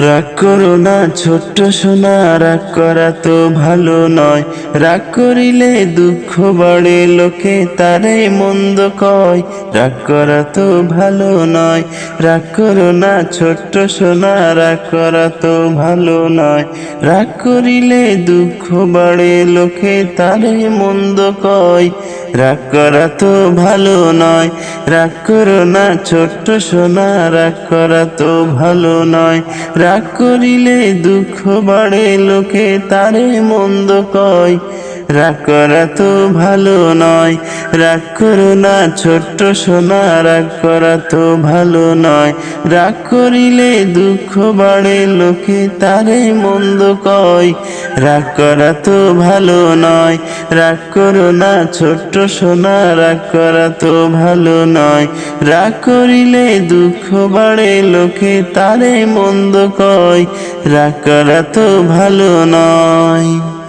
রাগ করো না, ছোট্ট সোনা, রাগ করা তো ভালো নয়। রাগ করিলে দুঃখ বাড়ে, লোকে তারে মন্দ কয়। রাগ করা তো ভালো নয়। রাগ করো না, ছোট্ট সোনা, রাগ করা তো ভালো নয়। রাগ করিলে দুঃখ বাড়ে, লোকে তারে মন্দ কয়। রাগ করা তো ভালো নয়, রাগ করো না ছোট্ট সোনা, রাগ করা তো ভালো নয়। রাগ করিলে দুঃখ বাড়ে, লোকে তারে মন্দ কয়। রাগ করা তো ভালো নয়। রাগ করো না, ছোট্ট সোনা, রাগ করা তো ভালো নয়। রাগ করিলে দুঃখ বাড়ে, লোকে তারে মন্দ কয়। রাগ করা তো ভালো নয়। রাগ করো না, ছোট্ট সোনা, রাগ করা তো ভালো নয়। রাগ করিলে দুঃখ বাড়ে, লোকে তারে মন্দ কয়। রাগ করা তো ভালো নয়।